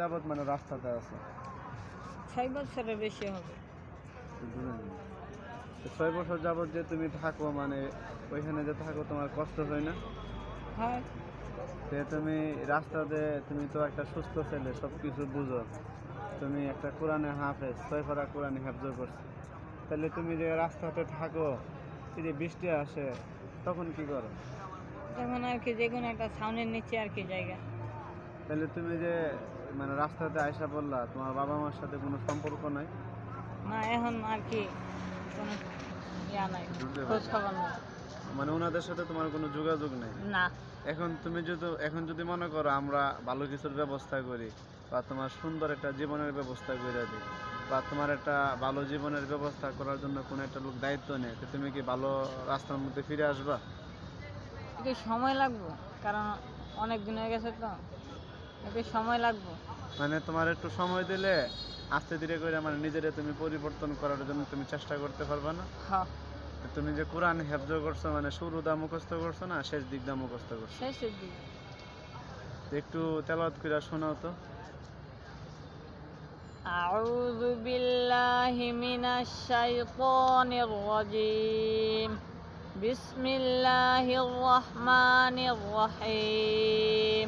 যাবত মানে রাস্তাতে আছে? ছয় বছরের বেশি হবে। ছয় বছর যাবত যে তুমি থাকো মানে ওইখানে যে থাকো তোমার কষ্ট হয় না? হয়। যে তুমি রাস্তাতে তুমি তো একটা সুস্থ ছেলে সব কিছু বুঝো। তুমি একটা কোরআনে হাফেজ ছয় পারা কোরআনে হাফজ করছ। তাহলে তুমি যে রাস্তাতে থাকো যদি বৃষ্টি আসে তখন কি করো? তখন আর কি যে কোনো একটা ছাউনির নিচে আর কি জায়গা। তাহলে তুমি যে মানে রাস্তাতে আয়সা বললা তোমার বাবা মার সাথে কোনো সম্পর্ক নাই? না এখন আর কি কোনো ইয়া নাই খোঁজ খবর নাই। মানে ওনাদের সাথে তোমার কোনো যোগাযোগ নেই? না। এখন তুমি যদি এখন যদি মনে করো আমরা ভালো কিছুর ব্যবস্থা করি বা তোমার সুন্দর একটা জীবনের ব্যবস্থা করে দিই বা তোমার একটা ভালো জীবনের ব্যবস্থা করার জন্য কোনো একটা লোক দায়িত্ব নেই তো তুমি কি ভালো রাস্তার মধ্যে ফিরে আসবা? একটু সময় লাগবে কারণ অনেক দিন হয়ে গেছে তো। একটু সময় লাগবো মানে তোমার একটু সময় দিলে আস্তে ধীরে করে মানে নিজেরে তুমি পরিবর্তন করার জন্য তুমি চেষ্টা করতে পারবা না হ্যাঁ তুমি যে কোরআন হেফজ করছো মানে শুরু দা মুখস্থ করছো না শেষ দিক দা মুখস্থ করছো শেষের দিকে তো একটু তেলাওয়াত করে শোনাও তো أعوذ بالله من الشيطان الرجيم بسم الله الرحمن الرحيم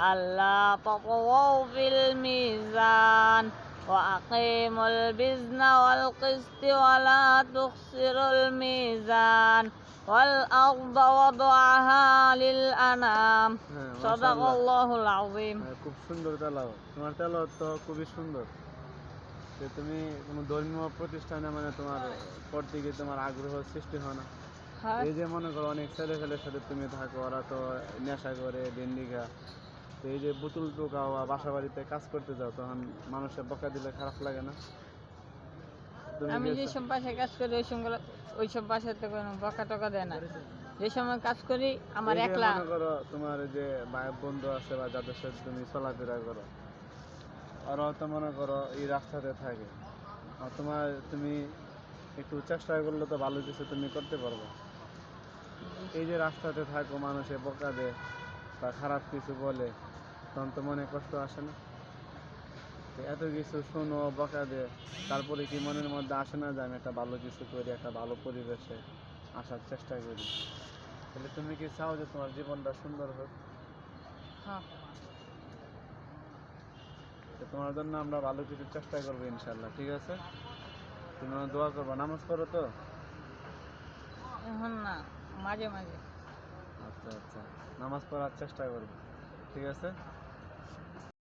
ألا تطغوا في الميزان وأقيموا البزن والقسط ولا تخسروا الميزان والأرض وضعها للأنام হ্যাঁ, صدق মাশাআল্লাহ। الله العظيم হ্যাঁ, খুব সুন্দর তেলাওয়াত তোমার তেলাওয়াত তো খুবই সুন্দর যে তুমি কোনো ধর্মীয় প্রতিষ্ঠানে মানে তোমার পড়তে গিয়ে তোমার আগ্রহ সৃষ্টি হয় না হ্যাঁ এই যে মনে করো অনেক ছেলে ফেলের সাথে তুমি থাকো ওরা তো নেশা করে ডেন্ডিকা তো এই যে বুতুল টোকা বা বাসা বাড়িতে কাজ করতে যাও তখন মানুষের বকা দিলে খারাপ লাগে না? আমি যে- যেসব বাসায় কাজ করি ওই সব ওই সব বাসাতে কোনো বকা টকা দেয় না। যে সময় কাজ করি আমার একলা মনে করো তোমার যে ভাই বন্ধু আছে বা যাদের সাথে তুমি চলাফেরা করো ওরাও তো মনে করো এই রাস্তাতে থাকে। আর তোমার তুমি একটু চেষ্টা করলে তো ভালো কিছু তুমি করতে পারবে। এই যে রাস্তাতে থাকো মানুষে বকা দেয় বা খারাপ কিছু বলে তখন তো মনে কষ্ট আসে না। এত কিছু শোনো বকা দে তারপরে কি মনের মধ্যে আসে না যে আমি একটা ভালো কিছু করি একটা ভালো পরিবেশে আসার চেষ্টা করি? তাহলে তুমি কি চাও যে তোমার জীবনটা সুন্দর হোক? হ্যাঁ। তোমার জন্য আমরা ভালো কিছু চেষ্টা করব ইনশাল্লাহ ঠিক আছে? তুমি দোয়া করব নামাজ পড়ো তো? এখন না মাঝে মাঝে। আচ্ছা আচ্ছা। নামাজ পড়ার চেষ্টা করব। ঠিক আছে?